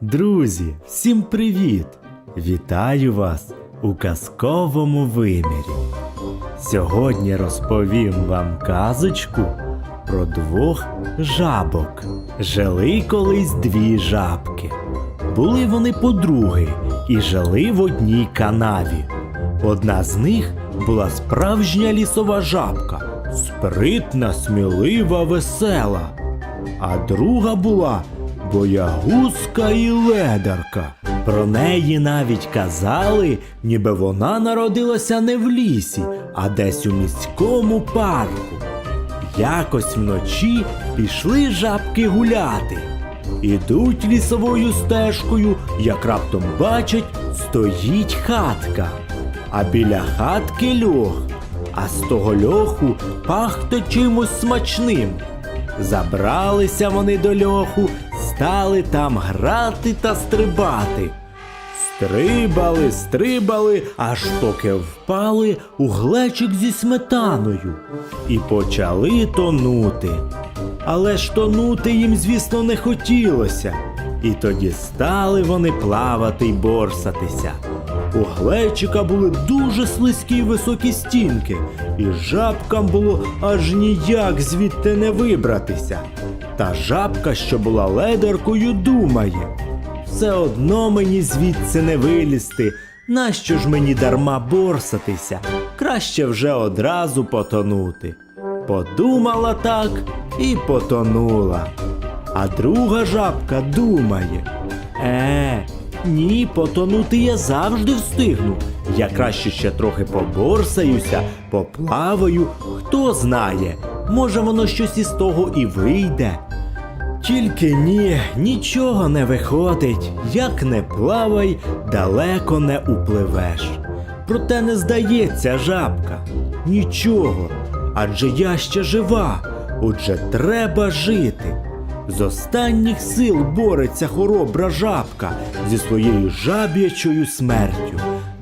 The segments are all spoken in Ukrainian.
Друзі, всім привіт! Вітаю вас у казковому вимірі. Сьогодні розповім вам казочку про двох жабок. Жили колись дві жабки. Були вони подруги і жили в одній канаві. Одна з них була справжня лісова жабка, спритна, смілива, весела. А друга була боягузка і ледарка. Про неї навіть казали, ніби вона народилася не в лісі, а десь у міському парку. Якось вночі пішли жабки гуляти. Ідуть лісовою стежкою, як раптом бачать, стоїть хатка. А біля хатки льох, а з того льоху пахне чимось смачним. Забралися вони до льоху, стали там грати та стрибати. Стрибали, стрибали, аж поки впали у глечик зі сметаною і почали тонути. Але ж тонути їм, звісно, не хотілося. І тоді стали вони плавати й борсатися. У глечика були дуже слизькі й високі стінки, і жабкам було аж ніяк звідти не вибратися. Та жабка, що була ледеркою, думає. Все одно мені звідси не вилізти. Нащо ж мені дарма борсатися? Краще вже одразу потонути. Подумала так і потонула. А друга жабка думає: Е, ні, потонути я завжди встигну. Я краще ще трохи поборсаюся, поплаваю, хто знає, може воно щось із того і вийде. Тільки ні, нічого не виходить, як не плавай, далеко неупливеш. Проте не здається жабка. Нічого, адже я ще жива, отже треба жити. З останніх сил бореться хоробра жабка зі своєю жаб'ячою смертю,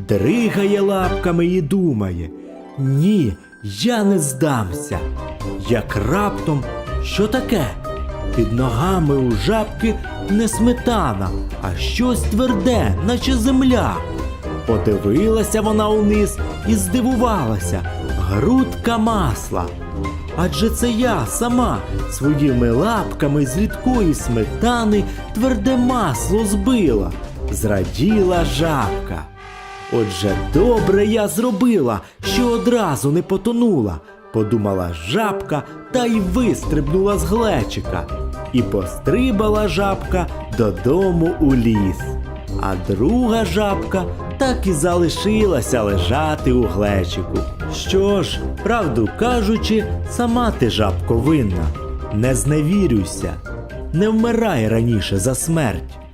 дригає лапками і думає: Ні, я не здамся. Як раптом, що таке? Під ногами у жабки не сметана, а щось тверде, наче земля. Подивилася вона униз і здивувалася грудка масла. Адже це я сама своїми лапками з рідкої сметани тверде масло збила, зраділа жабка. Отже, добре я зробила, що одразу не потонула, подумала жабка та й вистрибнула з глечика. І пострибала жабка додому у ліс. А друга жабка так і залишилася лежати у глечику. Що ж, правду кажучи, сама ти жабко винна. Не зневірюйся, не вмирай раніше за смерть.